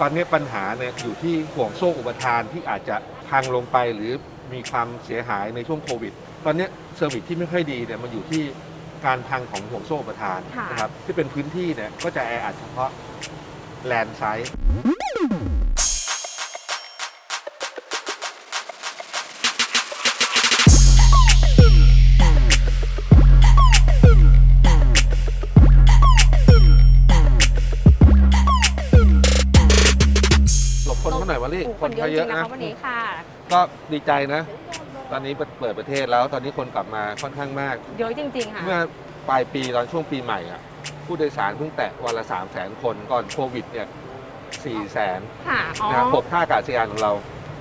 ตอนนี้ปัญหาเนี่ยอยู่ที่ห่วงโซ่อุปทานที่อาจจะพังลงไปหรือมีความเสียหายในช่วงโควิด ตอนนี้เซอร์วิสที่ไม่ค่อยดีเนี่ยมันอยู่ที่การพังของห่วงโซ่อุปทานค่ะ นะครับที่เป็นพื้นที่เนี่ยก็จะแออัดเฉพาะแลนด์ไซส์ ลบคนเขาหน่อยวะลี่โอ้คคนนเยเขาอะจเยริอะงๆนะนะ คะวันนี้ค่ะ ก็ดีใจนะ ตอนนี้เปิดประเทศแล้ว ตอนนี้คนกลับมาค่อนข้างมาก เยอะจริง ๆ ค่ะ เมื่อปลายปีตอนช่วงปีใหม่อะผู้โดยสารเพิ่งแตะวันละ3 0 0 0 0 0 คนก่อนโควิดเนี่ย4แสนค่ะ อ๋อ นะหกท่าอากาศยานของเรา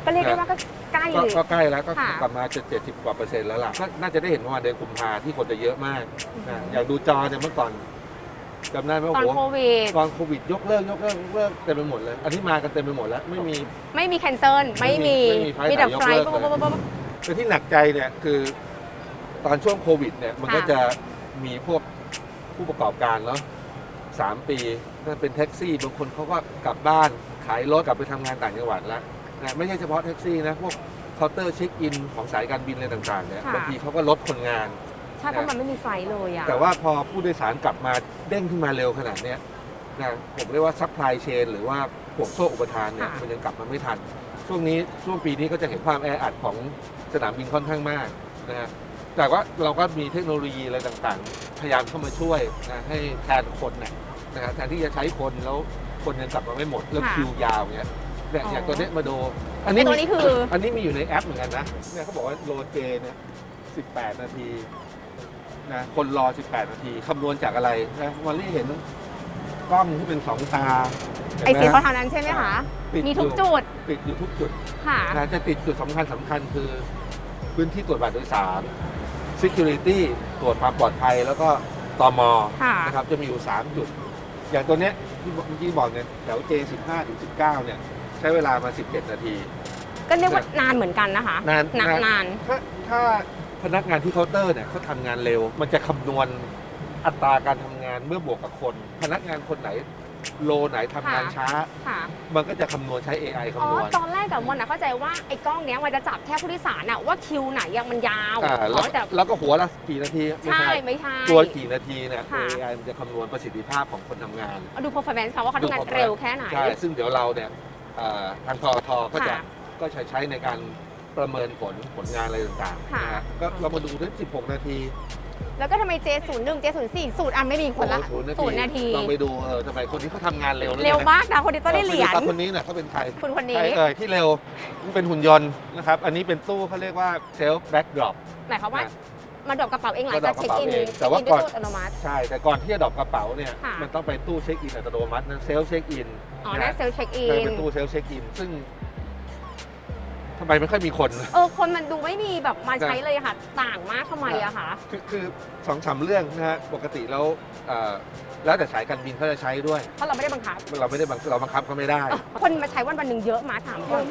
ก็เรียกได้ว่าก็ใกล้ก็ก็ใกล้แล้วก็ค่ะ กลับมาจะ70กว่าเปอร์เซ็นต์แล้วล่ะก็น่าจะได้เห็นประมาณเดือนกุมภาที่คนจะเยอะมากนะอย่างดูจอเนี่ยเมื่อก่อน จำได้ไหมตอนโอ้โหโควิด ตอนโควิดยกเลิกยกเลิกยกเลิกเต็มไปหมดเลย อันนี้มากันเต็มไปหมดแล้วไม่มี ไม่มีแคนเซิลไม่มีไม่มีไฟล์มีแต่ไหนยกไฟล์เลิกปุ๊บเลย ปุ๊บปุ๊บปุ๊บ แต่ที่หนักใจเนี่ยคือตอนช่วงโควิดเนี่ยมันค่ะก็จะมีพวกผู้ประกอบการเนาะสามปีถ้าเป็นแท็กซี่บางคนเขาก็กลับบ้านขายรถกลับไปทำงานต่างจังหวัดแล้วนะไม่ใช่เฉพาะแท็กซี่นะพวกเคาน์เตอร์เช็คอินของสายการบินอะไรต่างๆเนี่ยค่ะ บางทีเขาก็ลดคนงาน ใช่เพราะมันไม่มีไฟล์เลยอะแต่ว่าพอผู้โดยสารกลับมาเด้งขึ้นมาเร็วขนาดเนี้ยนะผมเรียกว่าซัพพลายเชนหรือว่าห่วงโซ่อุปทานเนี่ยค่ะมันยังกลับมาไม่ทัน ช่วงนี้ช่วงปีนี้ก็จะเห็นความแออัดของสนามบินค่อนข้างมากนะฮะแต่ว่าเราก็มีเทคโนโลยีอะไรต่างๆ พยายามเข้ามาช่วยนะให้แทนคนเนี่ยนะฮะแทนที่จะใช้คนแล้วคนยังกลับมาไม่หมดแล้วค่ะคิวยาวเนี่ยเนี่ยอ๋ออย่างตัวเนี้ยมาดู อันไอ้นี้ตัวมีนี้คือ อันนี้มีอยู่ในแอปเหมือนกันนะเนี่ยเขาบอกว่าโลเจเนี่ย18 นาที นะคนรอ 18 นาทีคำนวณจากอะไรนะวันนี้เห็นกล้องที่เป็นสองตาเห็นไอ้หมสีฮะขาวๆนั้นใช่ไหมคะติดมีทุกอยู่ จุดติดอยู่ทุกจุดค่ะ นะจะติดจุดสำคัญสำคัญคือ พื้นที่ตรวจบัตรโดยสาร security ตรวจความปลอดภัยแล้วก็ตมค่ะ นะครับจะมีอยู่ 3 จุด อย่างตัวเนี้ยที่เมื่อกี้บอกเนี่ยแถว J15 ถึง19 เนี่ย ใช้เวลามา 17 นาที ก็เรียกว่านานเหมือนกันนะคะนานนานนานนานถ้าถ้า พนักงานที่เคาน์เตอร์เนี่ยเขาทำงานเร็ว มันจะคำนวณอัตราการทำงานเมื่อบวกกับคน พนักงานคนไหนโลไหนทำงานช้า ค่ะ มันก็จะคำนวณใช้ AI อ๋อ คำนวณ ตอนแรกกับมันนะเข้าใจว่าไอ้กล้องเนี้ยมันจะจับแค่ผู้โดยสารอะว่าคิวไหนยังมันยาวอ่าอ๋แล้วอแต่แล้วก็หัวละกี่นาทีไม่ใช่ใช่ไม่ใช่ ตัวกี่นาทีเนี่ยตัวค่ะ AI มันจะคำนวณประสิทธิภาพของคนทำงาน เอาดู performance เขาว่าเขาทำงานดู performance เร็วแค่ไหน ใช่ ซึ่งเดี๋ยวเราเนี่ยเอ่อทางทอทก็จะค่ะ ก็ใช้ใช้ในการ ประเมินผลผลงานอะไรต่างๆค่ะนะฮะก็เรามาดูที่16 นาทีแล้วก็ทำไม J01 J04 สูตรอะไม่มีคนละโอ้โหศูนย์นาทีลองไปดูเออทำไมคนนี้เขาทำงานเร็วหอเร็วไงนะมากนะ คนนี้ต้องได้เหรียญ ออคนนี้เนี่ยเขาเป็นใครคุณคนใครนี้เอ่ยที่เร็วมันเป็นหุ่นยนต์นะครับ อันนี้เป็นตู้เขาเรียกว่าเซลฟ์แบ็กดรอป หมายความว่า มาดรอปกระเป๋าเองหลังมาดรจาอกปกเช็ระคเป๋าอินเองแต่เช็คว่าอินด้ก่วอยน ตู้อัตโนมัติ ใช่ แต่ก่อนที่จะดรอปกระเป๋าเนี่ย ค่ะ มันต้องไปตู้เช็คอินอัตโนมัตินะเซลฟ์เช็คอินอ๋อนั่นเซลล์เช็คอิเป็นนตู้เซลฟ์เช็คอินซึ่ง ทำไมไม่ค่อยมีคน เออคนมันดูไม่มีแบบมาใช้เลยอะค่ะ ต่างมากทำไมอะคะ คือคือสองสามเรื่องนะฮะปกติแล้วเอ่อแล้วแต่สายการบินเขาจะใช้ด้วย เพราะเราไม่ได้บังคับ เราไม่ได้บังเราบังคับเขาไม่ได้ คนมาใช้วันวันๆหนึ่งเยอะมาถามคน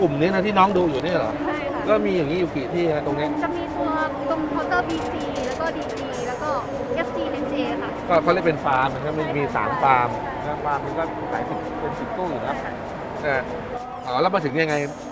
กลุ่มนี้นะที่น้องดูอยู่เนี่ยเหรอ ใช่ค่ะ ก็มีอย่างนี้อยู่กี่ที่ฮะตรงเนี้ยจะมีตัวตรงเคาน์เตอร์ BC แล้วก็ DG แล้วก็ FC NJ ค่ะ ก็เขาเรียกเป็นฟาร์มนะครับมันมีสามฟาร์มนะฟาร์มมันก็หลายสิบเป็นสิบตู้อยู่นะเอออ๋อแล้วมาถึงยังไงถ้าเวลาใช้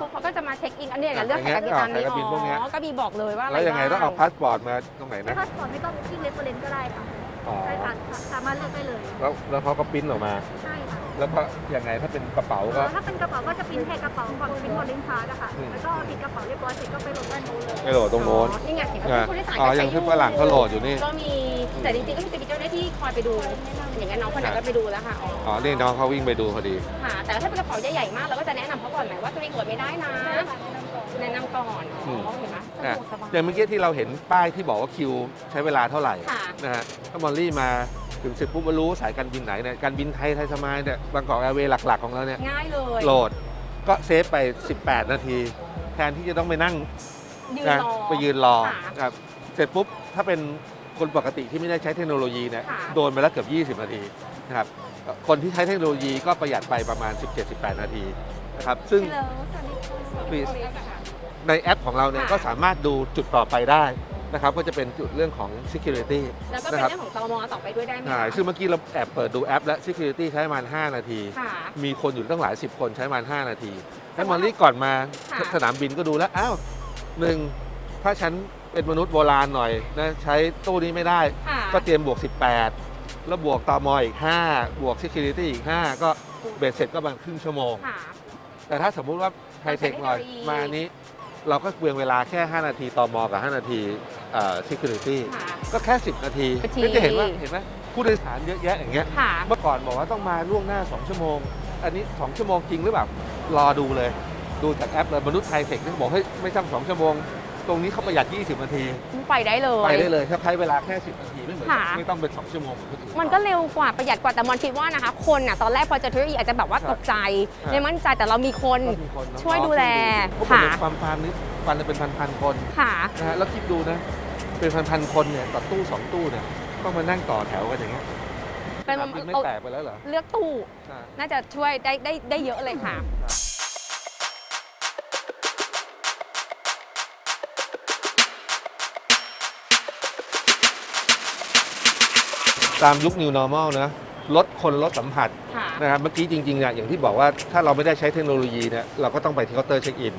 ปุ๊บเขาก็จะมาเช็คอินอันนี้อย่างเรื่องอะสายการบินตามนี้สายการบินพวกเนี้ยอ๋อก็มีบอกเลยว่าอะไรแล้วยังไงต้องเอาบ้พาสปอร์ตมาตรงไหนไม่นะพาสปอร์ตไม่ต้อง booking reference ก็ได้ค่ะอ๋อใช่ค่ะสามารถเลือกได้เลย แล้วแล้วเขาก็ปริ้นออกมาใช่ค่ะ แล้วก็ยังไงถ้าเป็นกระเป๋าเอก็อถ้าเป็นกระเป๋าก็จะพิมพ์แค่กระเป๋าก่อนพิมพ์บอร์ดิ้งพาสอะค่ะอืม แล้วก็ติดกระเป๋าเรียบร้อยเสร็จก็ไปโหลดด้านโน้นเลย ไม่โหลดตรงโน้นอ๋อนี่ไงเห็นไหมอะผู้โดยสารอ๋อก็อใช้ย่างที่ฝรั่งเขาโหลดอยู่นี่ก็มีแต่จริงๆก็จะมีเจ้าหน้าที่คอยไปดู อย่างงั้นน้องคนนั้นก็ไปดูแล้วค่ะอ๋ออ๋อนี่น้องเขาวิ่งไปดูพอดี ค่ะแต่ถ้าเป็นกระเป๋าใหญ่ๆมากเราก็จะแนะนำเขาก่อนไหมว่าตัวเองโหลดไม่ได้นะแนะนำก่อนอ๋อเห็นไหมสะดวกสบาย อย่างเมื่อกี้ที่เราเห็นป้ายที่บอกว่าคิวใช้เวลาเท่าไหร่ค่ะ นะฮะถ้ามอลลี่มา ถึงเสร็จปุ๊บมารู้สายการบินไหนเนี่ยการบินไทยไทยสมายเนี่ยบางกอกแอร์เวย์หลักๆของเราเนี่ยง่ายเลยโหลดก็เซฟไป 18 นาที แทนที่จะต้องไปนั่งยืนนะรอไปยืนรอค่ะครับเสร็จปุ๊บถ้าเป็นคนปกติที่ไม่ได้ใช้เทคโนโลยีเนี่ยค่ะโดนไปแล้วเกือบ 20 นาทีนะครับคนที่ใช้เทคโนโลยีก็ประหยัดไปประมาณ 17-18 นาทีนะครับซึ่งฮัลโหลสวัสดีค่ะ Please ในแอปของเราเนี่ยค่ะก็สามารถดูจุดต่อไปได้ นะครับก็จะเป็นจุดเรื่องของ security แล้วก็เป็นนะครับเรื่องของตมต่อไปด้วยได้ไหมใช่คะซึ่งเมื่อกี้เราแอบเปิดดูแอปและ security ใช้ประมาณ 5 นาที ค่ะ มีคนอยู่ตั้งหลาย 10 คนใช้ประมาณ 5 นาทีแต่แล้วว่ามอลลี่ก่อนมาค่ะ สนามบินก็ดูแล้ว อ้าวหนึ่งถ้าฉันเป็นมนุษย์โบราณหน่อยนะใช้ตู้นี้ไม่ได้ ค่ะก็เตรียมบวก 18 แล้วบวกตมอีก 5 บวก security อีก 5 ก็เบ็ดเสร็จก็ประมาณครึ่งชั่วโมง ค่ะ แต่ถ้าสมมุติว่าไฮเทคหน่อยเทคโนโลยี มานี้ เราก็เปลืองเวลาแค่ 5 นาทีตมกับ 5 นาทีเอ่อ security ค่ะก็แค่ 10 นาทีนาที ก็จะเห็นว่าเห็นไหมผู้โดยสารเยอะแยะอย่างเงี้ยค่ะ เมื่อก่อนบอกว่าต้องมาล่วงหน้า 2 ชั่วโมง อันนี้ 2 ชั่วโมงจริงหรือเปล่ารอดูเลย ดูจากแอปเลยมนุษย์ไทยเทคที่บอกเฮ้ยไม่ต้อง2ชั่วโมง ตรงนี้เขาประหยัด 20 นาที ไปได้เลย ไปได้เลยถ้าใช้เวลาแค่ 10 นาที ไม่เหมือนค่ะ ไม่ต้องเป็น2ชั่วโมงเหมือนคนอื่น มันก็เร็วกว่าประหยัดกว่าแต่มอนคิดว่านะคะ คนอะตอนแรกพอเจอเทคโนโลยีอาจจะแบบว่าครับตกใจครับ ไม่มั่นใจแต่เรามีคน ก็มีคนน้องๆช่วยดูแลเพราะค่ะความฟาร์มนี้ฟันจะเป็นพันๆคนค่ะ นะฮะแล้วคิดดูนะ เป็นพันๆคนเนี่ยต่อตู้สองตู้เนี่ยต้องมานั่งต่อแถวกันอย่างเงี้ยเป็นสนามบินไม่เราแตกไปแล้วเหรอเลือกตู้ใช่น่าจะช่วยได้ได้ได้เยอะเลยค่ะ ตามยุค New Normal นะลดคนลดสัมผัสค่ะ นะครับเมื่อกี้จริงๆเนี่ยอย่างที่บอกว่าถ้าเราไม่ได้ใช้เทคโนโลยีเนี่ยเราก็ต้องไปที่เคาน์เตอร์เช็คอิน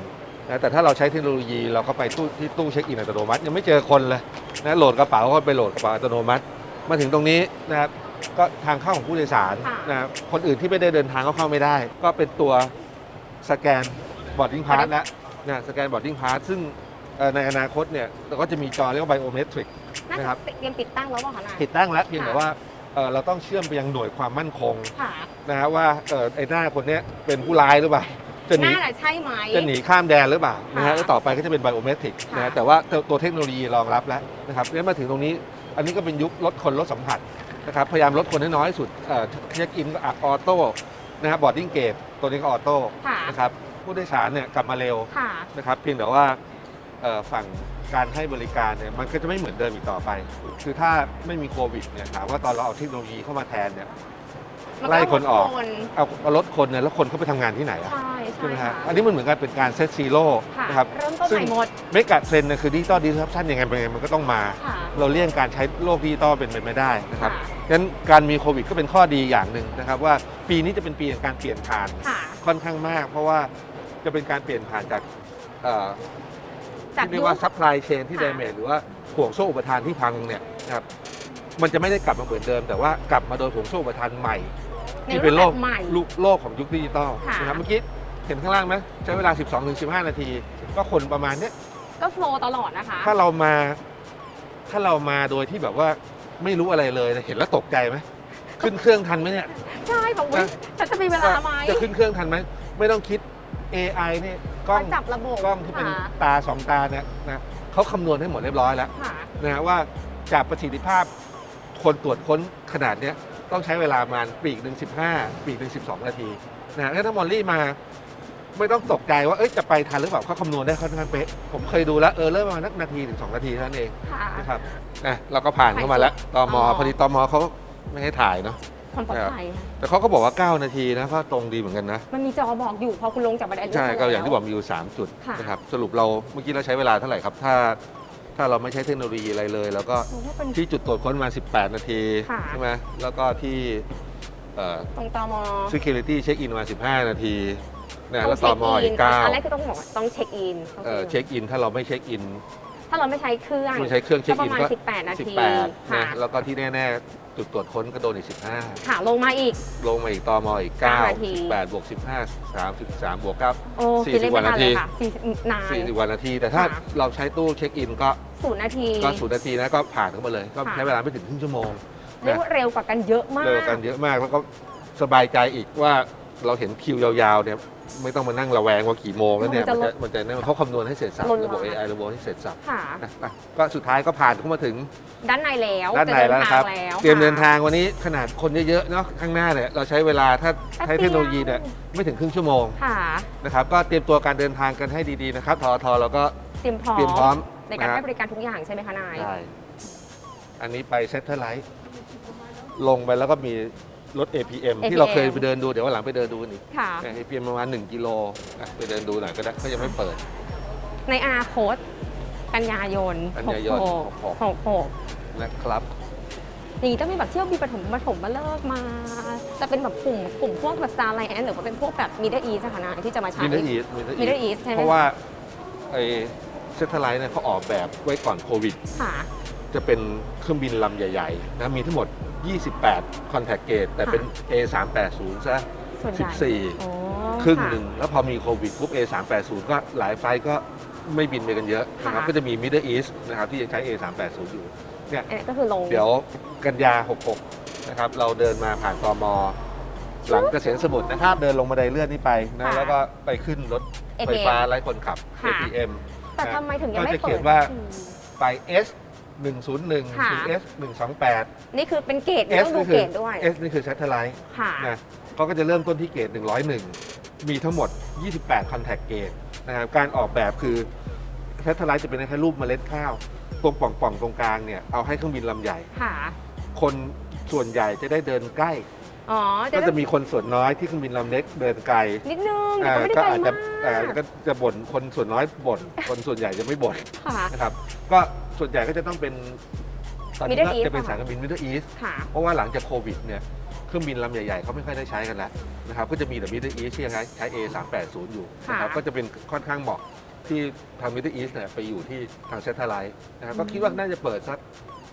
นะแต่ถ้าเราใช้เทคโนโลยีเราก็ไปตู้ที่ตู้เช็คอินอัตโนมัติ ยังไม่เจอคนเลยนะโหลดกระเป๋าก็ไปโหลดกระเป๋าอัตโนมัติ มาถึงตรงนี้นะครับก็ทางเข้าของผู้โดยสารค่ะ นะครับคนอื่นที่ไม่ได้เดินทางก็เข้าไม่ได้ ก็เป็นตัวสแกนบอร์ดดิ้งพาสแล้วนะสแกนบอร์ดดิ้งพาสซึ่งเอ่อ ในอนาคตเนี่ยเราก็จะมีจอเรียกว่าไบโอเมตริก น่านะจะครับเตรียมติดตั้งแล้วเปล่าคะนายติดตั้งแล้วเพียงแต่ค่ะว่าเอ่อเราต้องเชื่อมไปยังหน่วยความมั่นคงค่ะนะฮะว่าเออไอ้หน้าคนเนี้ยเป็นผู้ร้ายหรือเปล่าจะหนีน่าจะใช่ไหม จะหนีข้ามแดนหรือเปล่านะฮะค่ะแล้วต่อไปก็จะเป็นไบโอเมตริกนะค่ะฮะแต่ว่าตัวตัวเทคโนโลยีรองรับแล้วนะครับแล้วมาถึงตรงนี้อันนี้ก็เป็นยุคลดคนลดสัมผัสนะครับพยายามลดคนให้น้อยที่สุดเช็คอินก็ออโต้นะครับบอร์ดดิ้งเกตตัวนี้ก็ออโต้ค่ะนะครับผู้โดยสารเนี่ยกลับมาเร็ว ค่ะ นะครับเพียงแต่ว่าเอ่อ ฝั่งการให้บริการเนี่ยมันก็จะไม่เหมือนเดิมอีกต่อไป คือถ้าไม่มีโควิดเนี่ยถามว่าตอนเราเอาเทคโนโลยีเข้ามาแทนเนี่ยมันไล่คนออกคนเอาเอารถคนเนี่ยแล้วคนเขาไปทำงานที่ไหนอะใช่ใช่ใช่ไหมค่ะฮะอันนี้มันเหมือนกันเป็นการเซตซีโร่ค่ะนะครับเริ่มต้นซึ่ใหงม่หมดเมกะเทรนด์เนี่ยคือดิจิตอลดิสรัปชันยังไงเป็นไงมันก็ต้องมาค่ะเราเลี่ยงการใช้โลกดิจิตอลเป็นไปไม่ได้นะครับค่ะงั้นการมีโควิดก็เป็นข้อดีอย่างหนึ่งนะครับว่าปีนี้จะเป็นปีแห่งการเปลี่ยนผ่านค่ะค่อนข้างมาก เพราะว่าจะเป็นการเปลี่ยนผ่านจากเอ่อ จากที่เรียยุกคว่าซัพพลายเชนที่ค่ะเดเมจหรือว่าห่วงโซ่อุปทานที่พังเนี่ยนะครับมันจะไม่ได้กลับมาเหมือนเดิม แต่ว่ากลับมาโดยห่วงโซ่อุปทานใหม่ในที่รูเป็ปนแบโลกบใหม่ลูกโลกของยุคดิจิตอลค่ะนะครับเมื่อกี้เห็นข้างล่างไหมใช้เวลา 12-15 นาที ก็คนประมาณเนี้ยก็โฟลว์ตลอดนะคะ ถ้าเรามาถ้าเรามาโดยที่แบบว่าไม่รู้อะไรเลยเห็นแล้วตกใจไหมขึ้นเครื่องทันไหมเนี่ยใช่แบบว่าฉันจะมีเวลาไหมจะขึ้นเครื่องทันไหมไม่ต้องคิด AI เนี่ยกล้องมาจับระบบกล้องที่เป็นค่ะ ตาสองตาเนี่ยนะเขาคำนวณให้หมดเรียบร้อยแล้วค่ะ นะฮะว่าจากประสิทธิภาพคนตรวจค้นขนาดเนี้ยต้องใช้เวลาประมาณปีกหนึ่งสิบห้าปีกหนึ่งสิบสองนาทีนะฮะถ้ามอลลี่มาไม่ต้องตกใจว่าเอ้ยจะไปทันหรือเปล่าเขาคำนวณได้ค่อนข้างเป๊ะผมเคยดูแล้วเออเริ่มประมาณนักนาทีถึงสองนาทีเท่านั้นเองค่ะ นะครับนะเราก็ผ่านเข้ามาแล้วตมอ๋อ พอดีตมเขาไม่ให้ถ่ายเนาะ คนปลอดภัยแต่เขาก็บอกว่า 9 นาทีนะก็ตรงดีเหมือนกันนะ มันมีจอบอกอยู่พอคุณลงจากบันไดเลื่อนใช่ไปก็แล้วอย่างที่บอกมีอยู่ 3 จุดค่ะ นะครับสรุปเราเมื่อกี้เราใช้เวลาเท่าไหร่ครับ ถ้าถ้าเราไม่ใช้เทคโนโลยีอะไรเลยแล้วก็โอ้โหเป็น ที่จุดตรวจค้นมา 18 นาที ค่ะ ใช่ไหมแล้วก็ที่เอ่อ ตรงตม security check in มา 15 นาทีนะแล้วต้ต่อองมเช็คอีอินกอันแรกคือต้องบอกว่าต้องเช็คอิน9เอ่อเช็คอินถ้าเราไม่เช็คอิน ถ้าเราไม่ใช้เครื่องไม่ใช้เครื่องเช็คก็ปอินระมาณก็18นาที18ค่ะ นะแล้วก็ที่แน่ ๆ จุดตรวจค้นก็โดนอีก 15 ค่ะลงมาอีก ลงมาอีกตมอีกเก้า9นาที 18บวก15 33บวก9 โอ้สี่คิดสิเลบขกว่าไม่ทันนาทีเลยค่ะ40นาน 40กว่านาที แต่ถ้าค่ะ เราใช้ตู้เช็คอินก็ศูนย์นาที ก็ศูนย์นาทีนะก็ผ่านเข้ามาเลย ก็ค่ะ ใช้เวลาไม่ถึงครึ่งชั่วโมงเรียกว่าเร็วกว่ากันเยอะมาก เร็วกันเยอะมากแล้วก็สบายใจอีกว่า เราเห็นคิวยาวๆเนี่ยไม่ต้องมานั่งระแวงว่ากี่โมงแล้วเนี่ยมันมันจะจะมันจะเนี่ยเขาคำนวณให้เสร็จสับลดระบบลง AI ระบบให้เสร็จสับค่ะนะนะก็สุดท้ายก็ผ่านเข้ามาถึง ด้านในแล้วด้านในจะแล้วนะครับเดิทางแล้วเตรียมเดินค่ะทางวันนี้ขนาดคนเยอะๆเนาะข้างหน้าเนี่ยเราใช้เวลาถ้าแป๊บใช้เทคโนโลยีเนี่ยเดียวไม่ถึงครึ่งชั่วโมงค่ะ นะครับก็เตรียมตัวการเดินทางกันให้ดีๆนะครับทอทเราก็ เตรียมพร้อม เตรียมพร้อมในการนะ ให้บริการทุกอย่างใช่ไหมคะนายใช่อันนี้ไปเซ t เ l อร์ไลท์ลงไปแล้วก็มี รถ APM ที่เราเคยไปเดินดูเดี๋ยววันหลังไปเดินดูกันอีกค่ะแต่ APM ประมาณ1กิโลอะไปเดินดูหน่อยก็ได้เขายังไม่เปิด ในอาโค้ดกันยายนกันยายนหกหกหกนะครับ อย่างนี้ต้องมีแบบเที่ยวบินปฐมปฐมมาเลิกมา จะเป็นแบบกลุ่มกลุ่มพวกแบบซาไลแอนหรือว่าเป็นพวกแบบมิดเดิลอีสค่ะนายที่จะมาใช้ มิดเดิลอีส Middle East ใช่ไหมเพราะว่าไอ้เซตไลท์เนี่ยเขาออกแบบไว้ก่อนโควิด ค่ะ จะเป็นเครื่องบินลำใหญ่ๆนะมีทั้งหมด 28 contact gate แต่เป็น A380 ซะส่วนใหญ่14โอ้ครึ่งะหนึ่งแล้วพอมีโควิดปุ๊บ A380 ก็หลายไฟล์ก็ไม่บินไปกันเยอะนะครับค่ะ ก็จะมี Middle East นะครับที่ยังใช้ A380 อยู่เนี่ยอันนี้ก็คือลง เดี๋ยวกันยา 66 นะครับ เราเดินมาผ่านตมหลังเกษียณสมุทรนะครับ เดินลงบันไดเลื่อนนี้ไปนะ ค่ะแล้วก็ไปขึ้นรถไฟ APM ฟ้าไร้คนขับ ค่ะ APM แต่ทำไมถึงยังก็ไม่จะเปิเขีดยนว่า อืม ไป S 101 ค่ะถึง S 128 นี่คือเป็นเกรด S ต้องดูนี่คื เกอรดด้วย S นี่คือ Satellite ค่ะ นะเขาก็จะเริ่มต้นที่เกรด101 มีทั้งหมด 28 contact gate นะครับการออกแบบคือ Satellite จะเป็นแค่รูปเมล็ดข้าว ตรงป่องๆ ตรงกลางเนี่ย เอาให้เครื่องบินลำใหญ่ ค่ะ คนส่วนใหญ่จะได้เดินใกล้ อ๋อก็จะมีคนส่วนน้อยที่เครื่องบินลำเล็กเดินไกล นิดนึงแต่อ่าก็ไม่ได้ก็ไกลอาจจะมาอ่ากก็จะบ่นคนส่วนน้อยบ่น คนส่วนใหญ่จะไม่บ่นค่ะ นะครับ ก็ ส่วนใหญ่ก็จะต้องเป็นตอนนี้ Middle ก็ East จะเป็นป่ะสายการบิน Middle East ค่ะ เพราะว่าหลังจากโควิดเนี่ยเครื่องบินลำใหญ่ๆเขาไม่ค่อยได้ใช้กันแล้วนะครับก็จะมีแต่ Middle East ที่ยังใช้ใช้ A380 อยู่นะครับค่ะ ก็จะเป็นค่อนข้างเหมาะที่ทาง Middle East เนี่ยไปอยู่ที่ทาง Satellite นะครับก็คิดว่าน่าจะเปิดสัก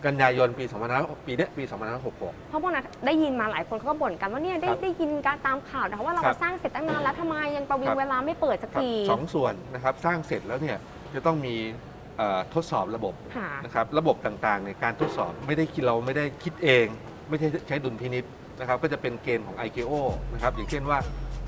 กันยายนปี2566ปีเนี้ยปี2566 เพราะพวกนั้นได้ยินมาหลายคนเขาก็บ่นกันว่าเนี่ยได้ครับได้ยินการตามข่าวนะคะว่าเราครับสร้างเสร็จตั้งนานแล้วทำไมยังประวิคงรับ เวลาไม่เปิดสักครับที สองส่วนนะครับสร้างเสร็จแล้วเนี่ยจะต้องมีเอ่อทดสอบระบบค่ะ นะครับระบบต่างๆในการทดสอบไม่ได้คิดเราไม่ได้คิดเอง ไม่ใช่ใช้ดุลพินิษนะครับก็จะเป็นเกณฑ์ของ ICAO นะครับอย่างเช่นว่า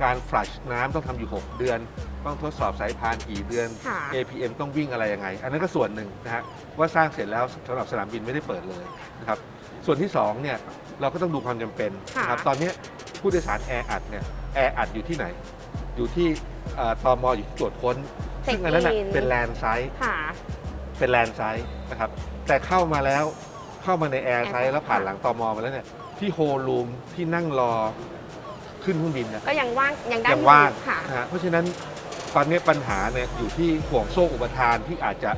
การฟลัชน้ำต้องทำอยู่ 6 เดือน ต้องทดสอบสายพานกี่เดือน ค่ะ APM ต้องวิ่งอะไรยังไง อันนั้นก็ส่วนหนึ่งนะฮะว่าสร้างเสร็จแล้วสำหรับสนามบินไม่ได้เปิดเลยนะครับส่วนที่สองเนี่ยเราก็ต้องดูความจำเป็นนะครับค่ะ ตอนนี้ผู้โดยสารแออัดเนี่ยแออัดอยู่ที่ไหน อยู่ที่เอ่อตมอยู่ที่ตรวจค้น ซึ่งอันนั้นนะ Check-in เป็นแลนด์ไซต์ ค่ะ เป็นแลนด์ไซต์นะครับแต่เข้ามาแล้วเข้ามาในแอร์ไซ Air ต์ Site แล้วผ่านหลังตมมาแล้วเนี่ยที่โฮลรูมที่นั่งรอขึ้นเครื่องบินเนี่ยก็ยังว่างยังได้ยังว่างอยู่ค่ะนะฮะเพราะฉะนั้นตอนนี้ปัญหาเนี่ยอยู่ที่ห่วงโซ่อุปทานที่อาจจะ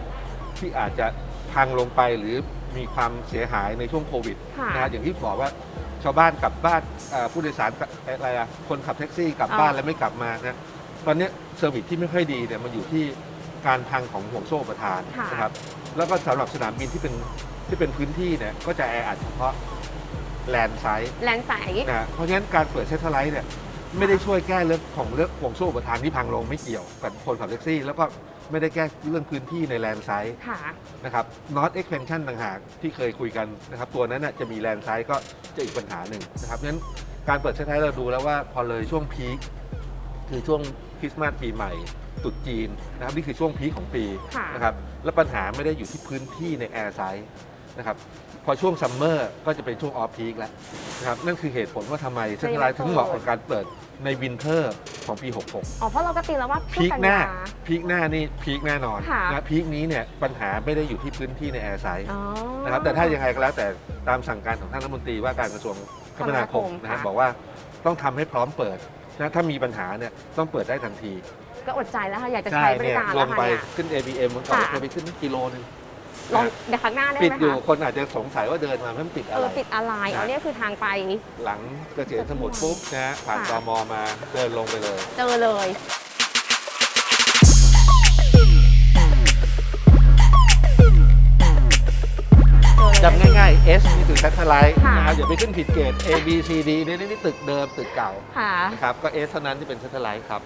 ที่อาจจะพังลงไปหรือมีความเสียหายในช่วงโควิดค่ะนะฮะอย่างที่บอกว่าชาวบ้านกลับบ้านเอ่อผู้โดยสารกลับอะไรอะคนขับแท็กซี่กลับบ้านอ๋อแล้วไม่กลับมานะตอนนี้เซอร์วิสที่ไม่ค่อยดีเนี่ยมันอยู่ที่ การพังของห่วงโซ่อุปทานค่ะ นะครับ แล้วก็สำหรับสนามบินที่เป็นที่เป็นพื้นที่เนี่ยก็จะแออัดเฉพาะแลนด์ไซต์แลนด์ใสนะเพราะฉะนั้นการเปิดเซทไลท์เนี่ยไม่ได้ช่วยแก้เรื่องของเรื่องห่วงโซ่อุปทานที่พังลงไม่เกี่ยวกับคนขับแท็กซี่ แล้วก็ไม่ได้แก้เรื่องพื้นที่ในแลนด์ไซต์ ค่ะ นะครับ not expansion ต่างหากที่เคยคุยกันนะครับ ตัวนั้นน่ะจะมีแลนด์ไซต์ก็จะอีกปัญหาหนึ่งนะครับเพราะฉะนั้นการเปิดเซทไลท์เราดูแล้วว่าพอเลยช่วงพีคคือช่วงคริสต์มาสปีใหม่ ตรุษจีนนะครับนี่คือช่วงพีคของปีค่ะนะครับแล้วปัญหาไม่ได้อยู่ที่พื้นที่ในแอร์ไซส์นะครับพอช่วงซัมเมอร์ก็จะเป็นช่วงออฟพีคแล้วนะครับนั่นคือเหตุผลว่าทำไมเซนทรัลถึงเหมาะกับการเปิดในวินเทอร์ของปี 66 อ๋อเพราะเราก็ตีแล้วว่าช่วพีงคกันหน้ายาพีคหน้านี่พีคแน่นอนค่ะ นะพีคนี้เนี่ยปัญหาไม่ได้อยู่ที่พื้นที่ในแอร์ไซส์อ๋อ นะครับแต่ถ้ายังไงก็แล้วแต่ตามสั่งการของท่านรัฐมนตรีว่าการกระทรวงคมนาคมคมนาคมนะฮะค่ะ บอกว่าต้องทำให้พร้อมเปิดนะถ้ามีปัญหาเนี่ยต้องเปิดได้ทันที ก็อดใจแล้วค่ะอยากจะใช้บริเนี่ยการลแล้วงค่ะไปเนี่ย ขึ้น ABM มันก่อนค่ะ เคยไปขึ้นกิโลนึงลองเดี๋ยวครั้งหน้าได้ปิดไหมอยู่คะคนอาจจะสงสัยว่าเดินมามันปิดเออะไร อปิดอะไรอ๋อเนี่ยคือทางไปหลังเกษียณสมุทรปุ๊บนะฮะผ่านตค่ะมมาเดินลงไปเลย เจอเลย จำง่ายๆ S นี่คือ satellite ค่ะ นะครับอย่าไปขึ้นผิดเกรด A B C D เนี่ยนี่ตึกเดิมตึกเก่าค่ะ นะครับก็ S เท่านั้นที่เป็น satellite ครับ